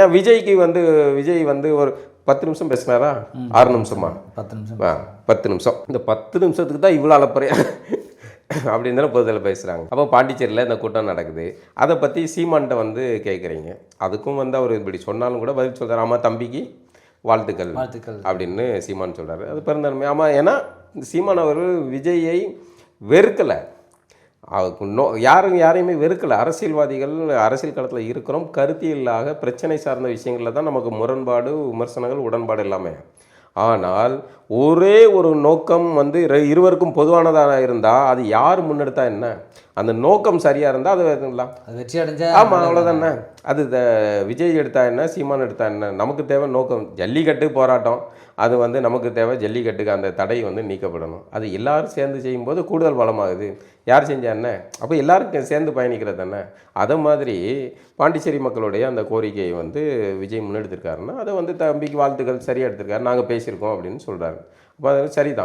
ஏன் விஜய்க்கு வந்து விஜய் வந்து ஒரு பத்து நிமிஷம் பேசினாரா? ஆறு நிமிஷமா? பத்து நிமிஷம். ஆ பத்து நிமிஷம். இந்த பத்து நிமிஷத்துக்கு தான் இவ்வளோ அலப்பறையா அப்படின்னு தானே பொதுவில் பேசுகிறாங்க அப்போ பாண்டிச்சேரியில் இந்த கூட்டம் நடக்குது. அதை பற்றி சீமான்கிட்ட வந்து கேட்குறீங்க அதுக்கும் வந்து அவர் இப்படி சொன்னாலும் கூட பதில் சொல்கிறார் ஆமாம் தம்பிக்கு வாழ்த்துக்கள் வாழ்த்துக்கள். அப்படின்னு சீமான் சொல்றாரு. அது பிறந்தன்மை ஆமாம் ஏன்னா சீமான் அவர்கள் விஜயை வெறுக்கலை. நோ யாரும் யாரையுமே வெறுக்கலை. அரசியல்வாதிகள் அரசியல் களத்தில் இருக்கிறோம். கருத்தியலாக பிரச்சனை சார்ந்த விஷயங்களில் தான் நமக்கு முரண்பாடு விமர்சனங்கள் உடன்பாடு எல்லாமே. ஆனால் ஒரே ஒரு நோக்கம் வந்து இரு- இருவருக்கும் பொதுவானதாக இருந்தால் அது யார் முன்னெடுத்தா என்ன? அந்த நோக்கம் சரியாக இருந்தால் அது வேறுங்களா அது வெற்றி அடைஞ்சா ஆமாம் அவ்வளோதானே அது விஜய் எடுத்தா என்ன? சீமான் எடுத்தா என்ன? நமக்கு தேவை நோக்கம். ஜல்லிக்கட்டு போராட்டம். அது வந்து நமக்கு தேவை ஜல்லிக்கட்டுக்கு அந்த தடை வந்து நீக்கப்படணும். அது எல்லாரும் சேர்ந்து செய்யும்போது கூடுதல் பலமாகுது. யார் செஞ்சா என்ன? அப்போ எல்லாரும் சேர்ந்து பயணிக்கிறது தானே? அதை மாதிரி பாண்டிச்சேரி மக்களுடைய அந்த கோரிக்கையை வந்து விஜய் முன்னெடுத்திருக்காருன்னா அதை வந்து தம்பிக்கு வாழ்த்துக்கள் சரியாக எடுத்திருக்காரு நாங்கள் பேசியிருக்கோம் அப்படின்னு சொல்கிறாரு அப்போ அது சரிதான்.